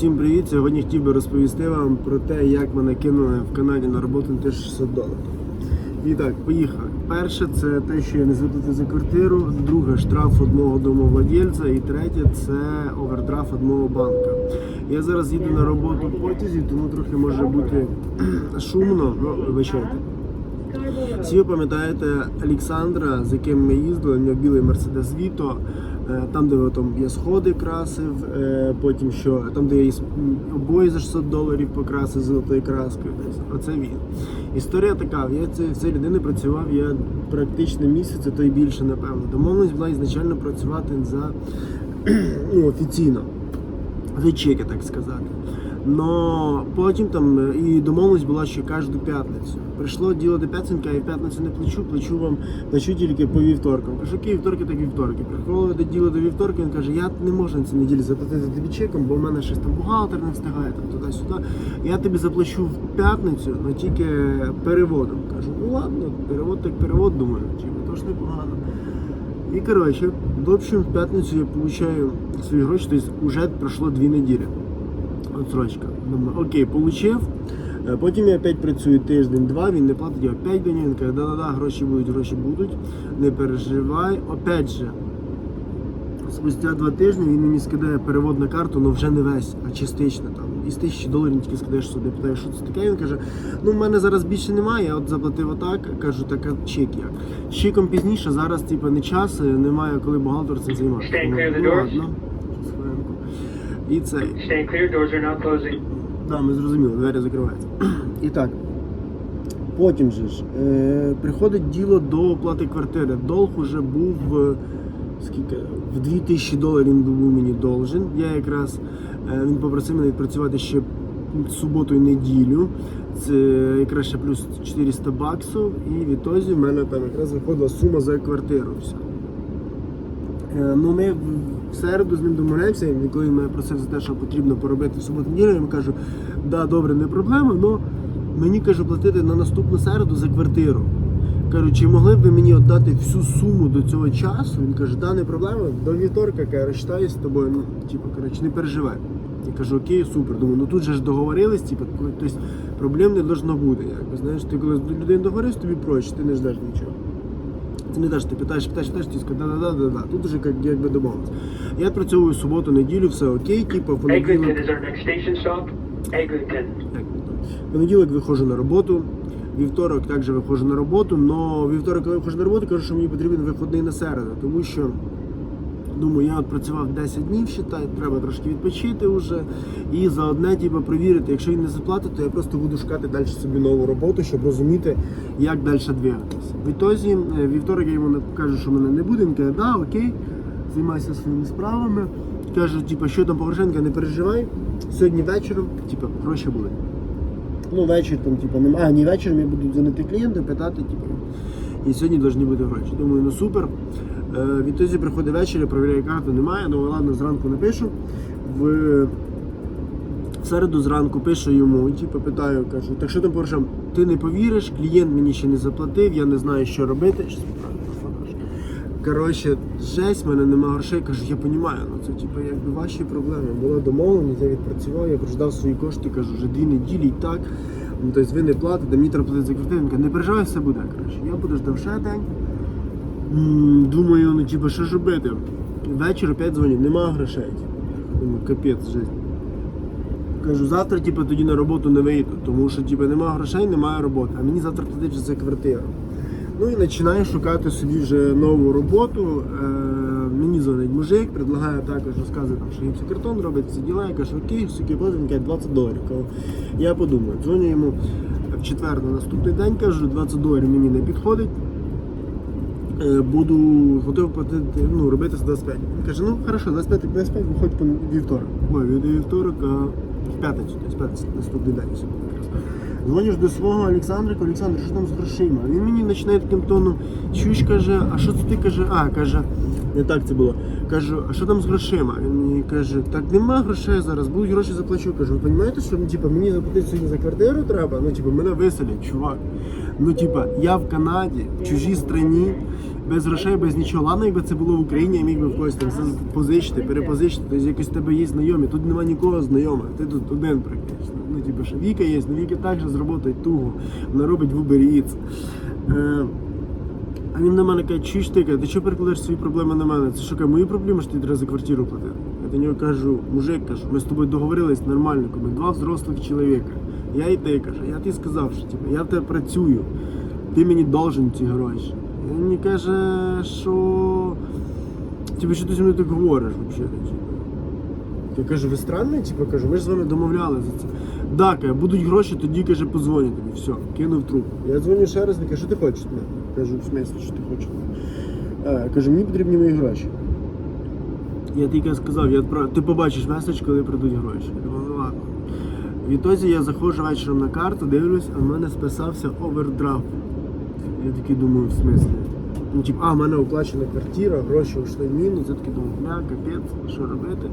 Усім привіт! Сьогодні хотів би розповісти вам про те, як мене кинули в Канаді на роботу на 1600 доларів. І так, поїхали. Перше, це те, що я не заплатив за квартиру. Друге, штраф одного домовладельця. І третє це овердрафт одного банка. Я зараз їду на роботу в потязі, тому трохи може бути шумно, ну вибачайте. Всі ви пам'ятаєте Олександра, з яким ми їздили, у нього білий Мерседес Віто, е, там, де там, я сходи красив, е, потім що, там, де я обої за 600 доларів покрасив золотою краскою. Оце він. Історія така, я в цій людини працював я практично місяць, а то й більше, напевно. Домовленість була ізначально працювати за ну, офіційно за чеки, так сказати. Но потім там е, і домовленість була, що кожну п'ятницю. Прийшло діло до п'ятниця, я в п'ятницю не плачу, плачу вам, плачу тільки по вівторкам. Кажу, які вівторки, так вівторки. Приходило до діло до вівторка, він каже, я не можу на цій неділі заплатити тобі чеком, бо в мене щось там бухгалтер не встигає там туди-сюди. Я тобі заплачу в п'ятницю, але тільки переводом. Кажу, ну ладно, перевод так перевод, думаю, типу, то ж непогано. І коротше, в общем, в п'ятницю я получаю свої гроші, тобто вже пройшло дві неділі. Отсрочка. Думаю, окей, получив. Е, Потім я опять працюю тиждень-два, він не платить, я опять до нього, він каже, да-да-да, гроші будуть, гроші будуть, не переживай. Опять же, спустя два тижні він мені скидає перевод на карту, але вже не весь, а частично там. Із тисячі доларів тільки скидаєш собі, питає, що це таке. Він каже, ну в мене зараз більше немає, я от заплатив отак, кажу, так а чек як. З Чеком пізніше, зараз типу, не час, е, немає коли бухгалтер цим займається. Ну, ладно. І цей. Да, ми зрозуміли, двері закриваються. І так. Потім же ж е, приходить діло до оплати квартири. Долг уже був е, скільки? В 2000 доларів він був мені должен. Я якраз е, він попросив мене відпрацювати ще суботу і неділю. Це якраз ще плюс 400 баксів. І відтоді в мене там якраз виходила сума за квартиру. Вся. Е, Ну, ми в середу з ним домовляємося, і коли він мене просив за те, що потрібно поробити в суботу неділю, я йому кажу, да, добре, не проблема, але мені кажу платити на наступну середу за квартиру. Кажу, чи могли б ви мені віддати всю суму до цього часу? Він каже, да, не проблема, до вівторка я розчитаюсь з тобою, ну, типу, коротше, не переживай. Я кажу, окей, супер. Думаю, ну тут же ж договорились, типу, тобто проблем не должно бути. Якби, знаєш, ти коли з людиною договорився, тобі проще, ти не ждеш нічого. Ти не даш, ти питаєш, питаєш, питаєш, ти скажеш, да-да-да-да-да. Тут уже як, якби домовились. Я працюю суботу, неділю, все окей, типу, понеділок. Понеділок виходжу на роботу. Вівторок також виходжу на роботу, але вівторок, коли виходжу на роботу, кажу, що мені потрібен виходний на середу, тому що думаю, я от працював 10 днів, считай, треба трошки відпочити вже. І заодне типу, перевірити, якщо він не заплатить, то я просто буду шукати далі собі нову роботу, щоб розуміти, як далі двигатися. В ітозі, е, вівторок я йому кажу, що мене не буде. Він каже, да, окей, займайся своїми справами. Кажу, типу, що там Порошенка, не переживай. Сьогодні вечором, типу, гроші будуть. Ну, вечір там, типу, немає. Ні, вечором я буду дзвонити клієнтам, питати, типу. І сьогодні повинні бути гроші. Думаю, ну супер. Е, відтоді приходить вечір, я перевіряю карту, немає. Ну ладно, зранку напишу. В, середу зранку пишу йому, типу, питаю, кажу, так що там по? Ти не повіриш, клієнт мені ще не заплатив, я не знаю, що робити. Коротше, жесть, в мене нема грошей. Кажу, я розумію, ну це типу, якби ваші проблеми. Була домовленість, я відпрацював, я прождав свої кошти, кажу, вже дві неділі і так. Ну, тобто ви не платите, мені треба платити за квартиру. Він каже, не переживай, все буде. Коротше, я буду ждав ще день. Думаю, ну типу, що ж робити? Вечір опять дзвонять, нема грошей. Думаю, капець, жесть. Кажу, завтра типу, тоді на роботу не вийду, тому що типу, немає грошей, немає роботи. А мені завтра платити за квартиру. Ну і починаю шукати собі вже нову роботу. Е, мені дзвонить мужик, предлагає також розказує, там, що гіпсокартон робить ці діла. Я кажу, окей, платить, він каже, 20 доларів. Я подумаю, дзвоню йому в четвер на наступний день, кажу, 20 доларів мені не підходить. Е, Буду готовий платити, ну, робити з 25. Він каже, ну хорошо, 25 так 25, виходь по вівторок. Ой, від вівторок, а в п'ятницю, тобто п'ятницю, наступний день сьогодні. Дзвониш до свого Олександра, кажу, Олександр, що там з грошима? Він мені починає таким тоном, чуєш, каже, а що це ти каже? А, каже, не так це було. Кажу, а що там з грошима? Він мені каже, так нема грошей зараз, будуть гроші заплачу. Кажу, ви розумієте, що типу, мені заплатити сьогодні за квартиру треба? Ну, типу, мене виселять, чувак. Ну, типа, я в Канаді, в чужій страні, без грошей, без нічого. Ладно, якби це було в Україні, я міг би в когось там з- позичити, перепозичити. Тобто якось в тебе є знайомі. Тут нема нікого знайомих. Ти тут один практично. Ну, типу, що Віка є, ну Віка також зроботає туго. Вона робить в Uber Eats. Е, а він на мене каже, чуєш ти, каже, ти що перекладаєш свої проблеми на мене? Це що каже, мої проблеми, що ти треба за квартиру платити? Я до нього кажу, мужик, кажу, ми з тобою договорились нормально, ми два взрослих чоловіка. Я і ти кажу, я тобі сказав, що типу, я в тебе працюю, ти мені должен ці гроші. Він мені каже, що типу, що ти зі мною так говориш взагалі? Я кажу, ви странний? Типу, кажу, ми ж з вами домовляли за це. Да, каже, будуть гроші, тоді каже, позвоню тобі. Все, кинув трубку. Я дзвоню ще раз, не кажу, що ти хочеш від мене? Кажу, в смислі, що ти хочеш? Е, кажу, мені потрібні мої гроші. Я тільки сказав, я відправ... ти побачиш меседж, коли прийдуть гроші. Я думаю, ну ладно. Відтоді я заходжу вечором на карту, дивлюсь, а в мене списався овердрафт. Я такий думаю, в смислі. Ну, типу, а, в мене оплачена квартира, гроші йшли в мінус. Я такий думаю, бля, капець, що робити?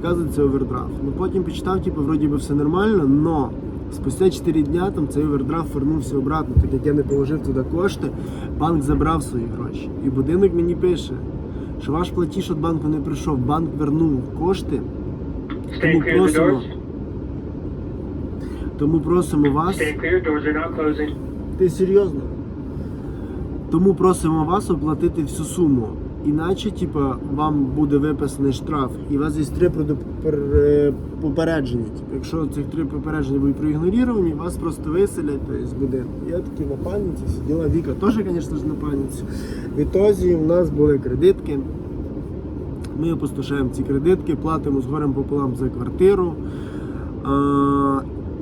Оказується, овердрафт. Ну потім почитав, типу, вроді би все нормально, но спустя 4 дня там цей овердрафт вернувся обратно, так як я не положив туди кошти, банк забрав свої гроші. І будинок мені пише, що ваш платіж від банку не прийшов, банк вернув кошти, тому просимо, тому просимо вас. Ти серйозно? Тому просимо вас оплатити всю суму. Іначе, типа, вам буде виписаний штраф, і вас є три е, попередження. Типу, якщо цих три попередження будуть проігноровані, вас просто виселять з будинку. Я такий на паніці сиділа Віка, теж, звісно ж, на паніці. В ітозі у нас були кредитки. Ми опустошаємо ці кредитки, платимо з горем пополам за квартиру.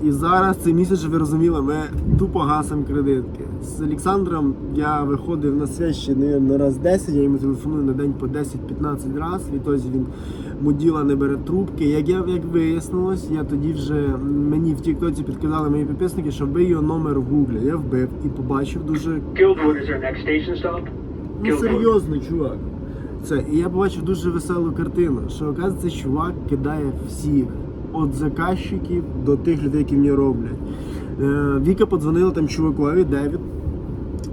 І зараз цей місяць, щоб ви розуміли, ми тупо гасимо кредитки. З Олександром я виходив на связь ще на раз 10, я йому телефоную на день по 10-15 разів, відтоді він муділа не бере трубки. Як я як вияснилось, я тоді вже мені в Тіктоці підказали мої підписники, що вбий його номер в Гуглі. Я вбив і побачив дуже. Ну серйозно, чувак. Це і я побачив дуже веселу картину, що оказується, чувак кидає всіх. Від заказчиків до тих людей, які мені роблять. Е, Віка подзвонила там чувакові, Девід.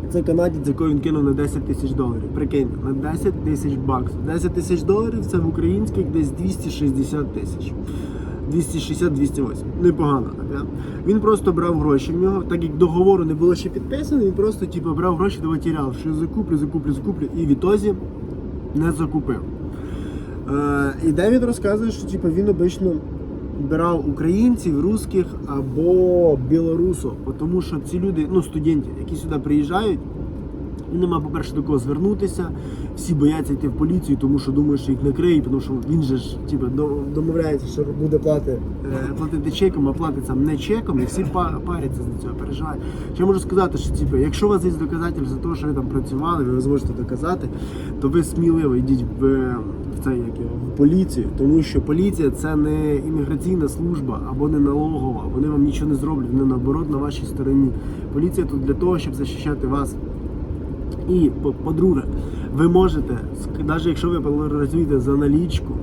Це канадець, якого він кинув на 10 тисяч доларів. Прикинь, на 10 тисяч баксів. 10 тисяч доларів це в українських десь 260 тисяч. 260-208. Непогано так. Да? Він просто брав гроші в нього, так як договору не було ще підписано, він просто типу, брав гроші до витіряв, що закуплю, закуплю, закуплю, і відтоді не закупив. Е, і Девід розказує, що типу, він обично брав українців, русських або білорусів, тому що ці люди, ну студентів, які сюди приїжджають, нема, по-перше, до кого звернутися. Всі бояться йти в поліцію, тому що думають, що їх накриють, тому що він же ж типу, домовляється, що буде плати, е, платити чеком, а платить сам не чеком, і всі па- паряться за цього, переживають. Що я можу сказати, що типу, якщо у вас є доказательства того, що ви там працювали, ви зможете доказати, то ви сміливо йдіть в, це, як в поліцію, тому що поліція це не імміграційна служба або не налогова, вони вам нічого не зроблять, вони наоборот на вашій стороні. Поліція тут для того, щоб захищати вас. І по- по-друге, ви можете, навіть якщо ви працюєте за налічку,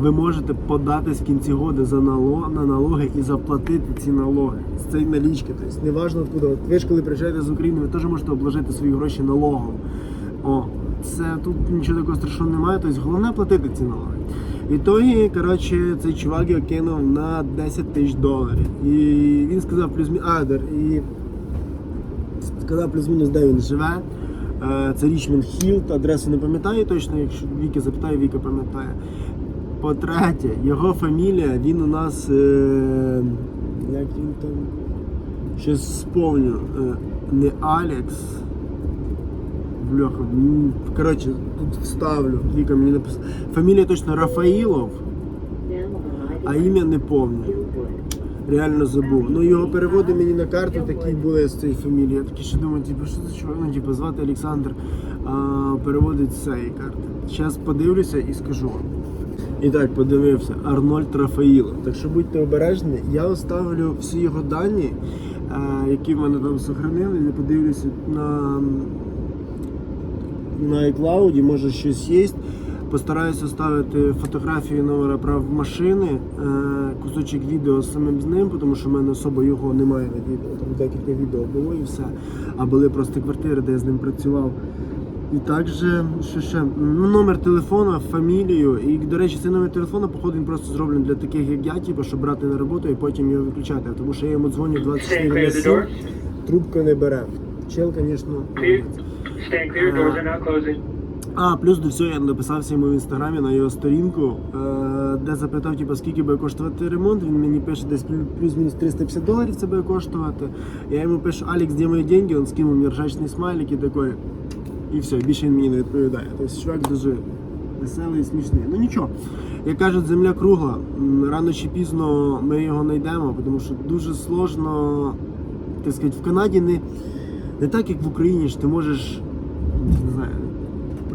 ви можете податись в кінці года за нало- на налоги і заплатити ці налоги з цієї налічки. Тобто, неважно откуда. От ви ж коли приїжджаєте з України, ви теж можете обложити свої гроші налогом. О, це тут нічого такого страшного немає. Тобто головне платити ці налоги. І тоді, коротше, цей чувак його кинув на 10 тисяч доларів. І він сказав плюс мі адер. І сказав плюс-мінус, де він живе. Е, Це Річмонд Хілт, адресу не пам'ятаю точно, якщо Віки запитаю, Віка пам'ятає. По-третє, його фамілія, він у нас. Е, як він там. Щось сповню. Е, не Алекс. Бляха. Коротше, тут вставлю. Віка мені написала. Фамілія точно Рафаїлов, а ім'я не пам'ятаю. Реально забув. Ну його переводи мені на карту такі були з цієї фамілії. Я такий ще думаю, типу, що це чувак? Ну, типу, звати Олександр, а переводить з цієї карти. Зараз подивлюся і скажу вам. І так, подивився, Арнольд Рафаїлов. Так що будьте обережні, я оставлю всі його дані, е, які в мене там сохранили, я подивлюся на, на iCloud, може щось є. Постараюся ставити фотографію номера прав машини, е, кусочок відео з самим з ним, тому що в мене особо його немає на відео. Там декілька відео було і все. А були просто квартири, де я з ним працював. І також, що ще, ну, номер телефона, фамілію. І, до речі, цей номер телефона, походу, він просто зроблений для таких, як я, типу, щоб брати на роботу і потім його виключати. Тому що я йому дзвоню Stand 24 на 7, трубку не бере. Чел, звісно. А, плюс до всього я написався йому в інстаграмі на його сторінку, е, де запитав, типу, скільки буде коштувати ремонт. Він мені пише десь плю- плюс-мінус 350 доларів це буде коштувати. Я йому пишу, Алекс, де мої деньги? Він скинув мені ржачний смайлик і такий. І все, більше він мені не відповідає. Тобто чувак дуже веселий і смішний. Ну нічого. Як кажуть, земля кругла. Рано чи пізно ми його знайдемо, тому що дуже сложно, так сказати, в Канаді не, не так, як в Україні, що ти можеш,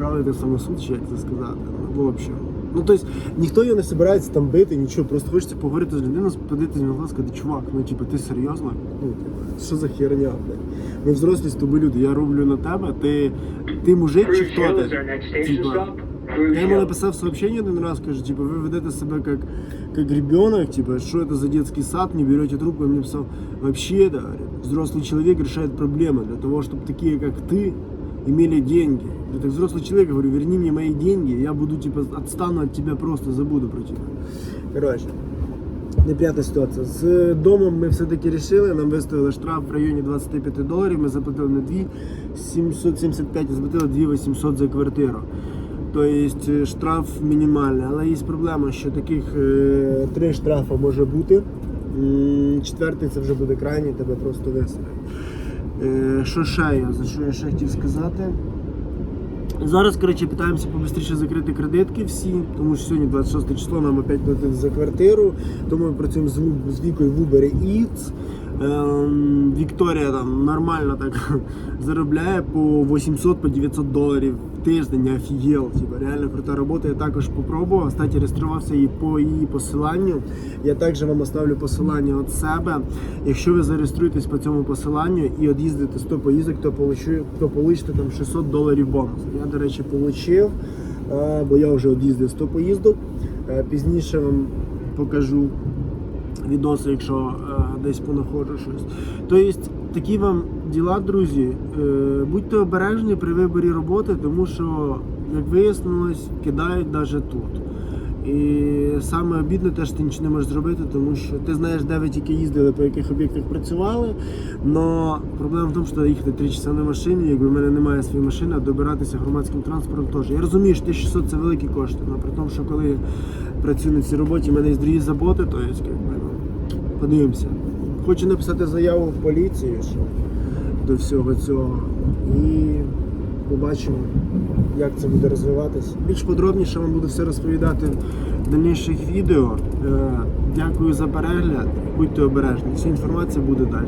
правити самосуд, чи як це сказати. Ну, в общем. Ну, тобто, ніхто його не збирається там бити, нічого, просто хочеться поговорити з людиною, подивитися на глаз, сказати, чувак, ну типу, ти серйозно? Ну, типу, що за херня, блядь? Ми взрослі з тобою люди, я роблю на тебе, ти, ти мужик чи Cruise хто Hill ти? is our next station Типа, stop. Cruise я ему Hill. написал сообщение один раз, кажу, типа, вы ведете себя как, как ребенок, типа, что это за детский сад, не берете трубку, он мне писал, вообще, да, говорит, взрослый человек решает проблемы для того, чтобы такие, как ты, имели деньги. Я так взрослый человек, говорю, верни мне мои деньги, я буду, типа, отстану от тебя просто, забуду про тебя. Короче, неприятна ситуація. З домом ми все-таки рішили, нам виставили штраф в районі 25 доларів, ми заплатили не 2 775, а заплатили 2 800 за квартиру. Тобто штраф мінімальний, але є проблема, що таких е, три штрафи може бути. Четвертий це вже буде крайній, тебе просто виселять. Е, Що ще за що я ще хотів сказати? Зараз, коротше, питаємося побистріше закрити кредитки всі, тому що сьогодні 26 число, нам опять платили за квартиру, тому ми працюємо з, з Вікою в Uber Eats. Ем, Вікторія там нормально так заробляє по 800 по 900 доларів в тиждень, офігел. Типа, реально крута робота. Я також попробував. Кстати, реєструвався і по її посиланню. Я також вам оставлю посилання від себе. Якщо ви зареєструєтесь по цьому посиланню і од'їздите 100 поїздок, то получу, то получите там 600 доларів бонусу. Я, до речі, отримав, бо я вже од'їздив 100 поїздок. Е, Пізніше вам покажу відоси, якщо е, десь понаходжу щось. Тобто такі вам діла, друзі. Е, будьте обережні при виборі роботи, тому що, як вияснилось, кидають навіть тут. І саме обідне те, що ти нічого не можеш зробити, тому що ти знаєш, де ви тільки їздили, по яких об'єктах працювали. Но проблема в тому, що їхати 3 часа на машині. Якби в мене немає своєї машини, а добиратися громадським транспортом теж. Я розумію, що 1600 це великі кошти, але при тому, що коли я працюю на цій роботі, в мене є другі заботи, то є, подивимося. Хочу написати заяву в поліцію що до всього цього. І побачимо, як це буде розвиватися. Більш подробніше вам буду все розповідати в дальніших відео. Е, Дякую за перегляд. Будьте обережні. Вся інформація буде далі.